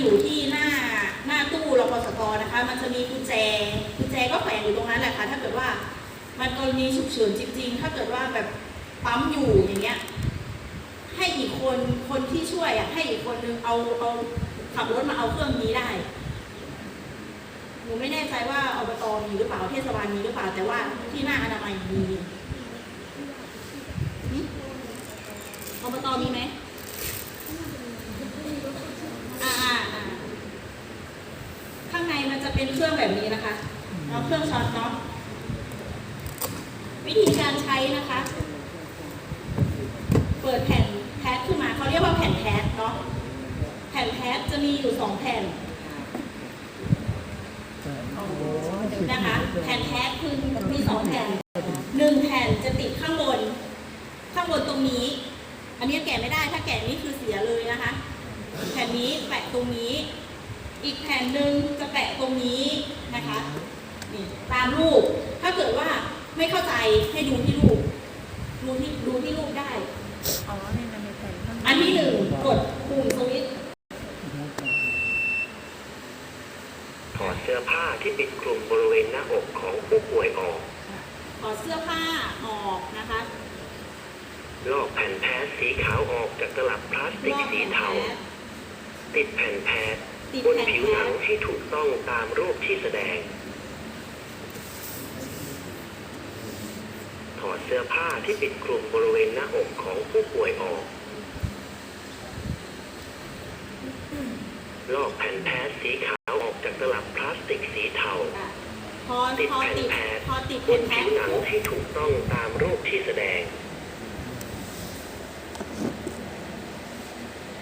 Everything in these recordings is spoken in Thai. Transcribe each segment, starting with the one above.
อยู่ที่หน้าหน้าตู้รพสตนะคะ มันจะมีกุญแจ กุญแจก็แขวนอยู่ตรงนั้นแหละค่ะ ถ้าเกิดว่ามันกรณีฉุกเฉินจริง ๆ ถ้าเกิดว่าแบบปั๊มอยู่อย่างเงี้ย ให้อีกคนคนที่ช่วยอะให้อีกคนนึงเอาเอาขับรถมาเอาเครื่องนี้ได้หนูไม่แน่ใจว่าอบตมีหรือเปล่าเทศบาลมีหรือเปล่าแต่ว่าที่หน้าอนามัยมีอบตมีไหมอ่าอ่าอ่าข้างในมันจะ เป็นเครื่องแบบนี้นะคะเอาเครื่องช็อตเนาะวิธีการใช้นะคะ เปิดแผ่นแพทขึ้นมาเขาเรียกว่าแผ่นแพทเนาะแผ่นแพทจะมีอยู่สองแผ่นนะคะแผ่นแท้คือมีสองแผ่นหนึ่งแผ่นจะติดข้างบน ข้างบนตรงนี้ อันนี้แกะไม่ได้ถ้าแกะนี่คือเสียเลยนะคะ แผ่นนี้แปะตรงนี้ อีกแผ่นหนึ่งจะแปะตรงนี้นะคะนี่ตามรูป ถ้าเกิดว่าไม่เข้าใจให้ดูที่รูปดูที่ดูที่รูปได้ อ๋อเนี่ยมันมีแผ่นข้างอันที่หนึ่งกดปุ่มสวิตช์ถอดเสื้อผ้าที่ปิดคลุมบริเวณหน้าอกของผู้ป่วยออก ถอดเสื้อผ้าออกนะคะ ลอกแผ่นแพทสีขาวออกจากตลับพลาสติกสีเทา ติดแผ่นแพท ติดบนแผ่นผิวแพหนังทให้ถูกต้องตามรูปที่แสดง ถอดเสื้อผ้าที่ปิดคลุมบริเวณหน้าอกของผู้ป่วยออก ลอกแผ่นแพทสีขาวออกจากตลับพลาสติกสีเทาอะพอติดพอแผ่นติดแพทพอติดบแผ่นนแพผิทวหนังปุ๊บให้ถูกต้องตามรูปที่แสดง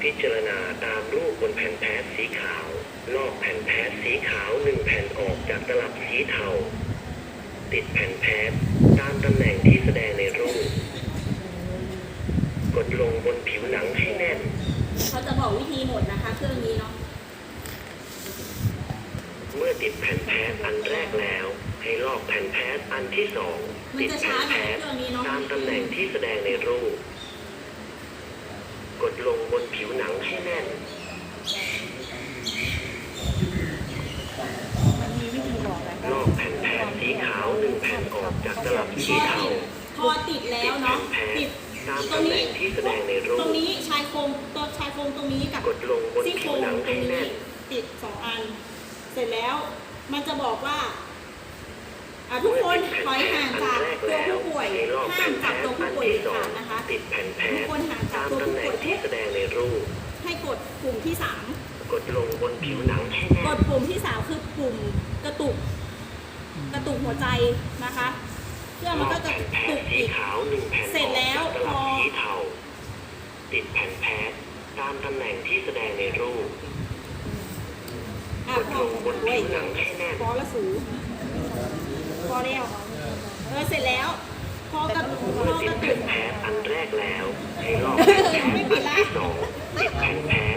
พิจารณาตามรูปบนแผ่นแพทสีขาว ลอกแผ่นแพทสีขาวหนึ่งแผ่นออกจากตลับสีเทา ติดแผ่นแพทตามตำแหน่งที่แสดงในรูป กดลงบนผิวหนังให้แน่น เขาจะบอกวิธีหมดนะคะเครื่องนี้เนาะ เมื่อติดแผ่นแพทอันแรกแล้ว ให้ลอกแผ่นแพทอันที่สองมันติดจะแผ่ช้านหแพน่อยทเครื่องนี้เนาะตามตำแหน่งที่แสดงในรูป กดลงบนผิวหนังให้แน่น มันมีวิธีบอกนะ ลอกแผ่นแพทสีขาวหนึ่งแผ่นออกจากตลับสีเทาพอติดแล้ติวดแผ่เนาะนแพทติดตามตรงตำแหนี้น่งที่แสดงในรูตรปงนี้ชายโครงตัวชายโครงตรงนี้กับกดลงบนซี่โคผิรวงหนังตรให้งนี้แน่นติดสองอัน เสร็จแล้วมันจะบอกว่าอะทุกคนถอยห่างจากตัวผู้ป่วยให้ลอกห้าแผ่มนแพจับทตัวผู้อันป่วยที่เด็ดสอขางดนะคะติดแผ่นแพทุกทคนห่างจากตามตัวตำผู้แหน่ป่งวยที่แสดงในรูป ให้กดปุ่มที่สามกดลงบนผิวหนังให้แน่กนดปุ่มที่สามคือปุ่มกระตุก กระตุกหัวใจนะคะ เครื่องมันก็จะแผ่นแพตุทกสีอีกขาวหนึ่งแผ่นเสร็จแล้วออกจากตลับพอสีเทาติดแผ่นแพทตามตำแหน่งที่แสดงในรูปอะกดพลองบนผิวหนังให้แน่นพอละสูพอแล้วเออเสร็จแล้วพอกระพอเมื่อกติดระตุแผ่กนแพทอันแรกแล้วให้ลอกแผ่นแพทอันที่สอง Amen.